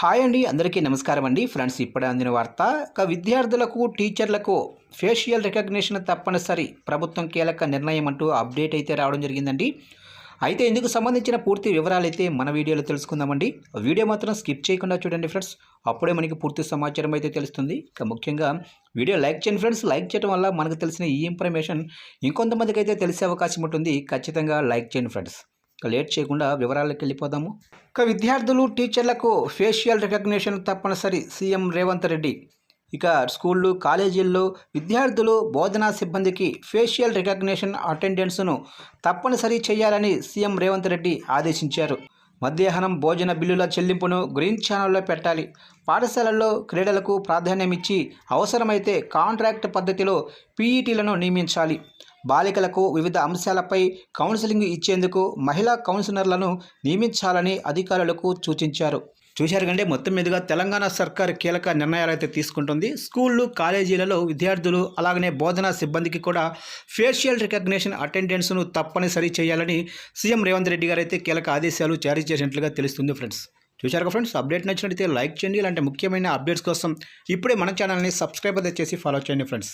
Hi అండి అందరికీ నమస్కారం అండి. ఫ్రెండ్స్ ఇప్పుడే అందిన వార్త విద్యార్థులకు టీచర్లకు ఫేషియల్ రికగ్నిషన్ తప్పనిసరి. ప్రభుత్వం కీలక నిర్ణయం అంటూ అప్డేట్ అయితే రావడం జరిగిందండి. అయితే ఇందుకు సంబంధించిన పూర్తి వివరాలు అయితే మన వీడియోలో తెలుసుకుందామండి. వీడియో మాత్రం స్కిప్ చేయకుండా చూడండి ఫ్రెండ్స్. అప్పుడే మనకి పూర్తి సమాచారం అయితే తెలుస్తుంది. ఇక ముఖ్యంగా వీడియో లైక్ చేయండి ఫ్రెండ్స్. లైక్ చేయడం వల్ల మనకు తెలిసిన ఈ ఇన్ఫర్మేషన్ ఇంకొంతమందికి అయితే తెలిసే అవకాశం ఉంటుంది. ఖచ్చితంగా లైక్ చేయండి ఫ్రెండ్స్. లేట్ చేయకుండా వివరాలకు వెళ్ళిపోదాము. ఇక విద్యార్థులు టీచర్లకు ఫేషియల్ రికగ్నిషన్ తప్పనిసరి సీఎం రేవంత్ రెడ్డి. ఇక స్కూళ్ళు కాలేజీల్లో విద్యార్థులు బోధనా సిబ్బందికి ఫేషియల్ రికగ్నిషన్ అటెండెన్స్ను తప్పనిసరి చేయాలని సీఎం రేవంత్ రెడ్డి ఆదేశించారు. మధ్యాహ్నం భోజన బిల్లుల చెల్లింపును గ్రీన్ ఛానల్లో పెట్టాలి. పాఠశాలల్లో క్రీడలకు ప్రాధాన్యమిచ్చి అవసరమైతే కాంట్రాక్ట్ పద్ధతిలో పీఈటీలను నియమించాలి. బాలికలకు వివిధ అంశాలపై కౌన్సిలింగ్ ఇచ్చేందుకు మహిళా కౌన్సిలర్లను నియమించాలని అధికారులకు సూచించారు. చూశారు కంటే మొత్తం మీదుగా తెలంగాణ సర్కార్ కీలక నిర్ణయాలు అయితే తీసుకుంటుంది. స్కూళ్ళు కాలేజీలలో విద్యార్థులు అలాగనే బోధనా సిబ్బందికి కూడా ఫేషియల్ రికగ్నిషన్ అటెండెన్స్ను తప్పనిసరి చేయాలని సీఎం రేవంత్ రెడ్డి గారు అయితే కీలక ఆదేశాలు జారీ చేసినట్లుగా తెలుస్తుంది ఫ్రెండ్స్. చూశారు ఫ్రెండ్స్ అప్డేట్ నచ్చినట్లయితే లైక్ చేయండి ఇలాంటి ముఖ్యమైన అప్డేట్స్ కోసం ఇప్పుడే మన ఛానల్ని సబ్స్క్రైబ్ అయితే చేసి ఫాలో చేయండి ఫ్రెండ్స్.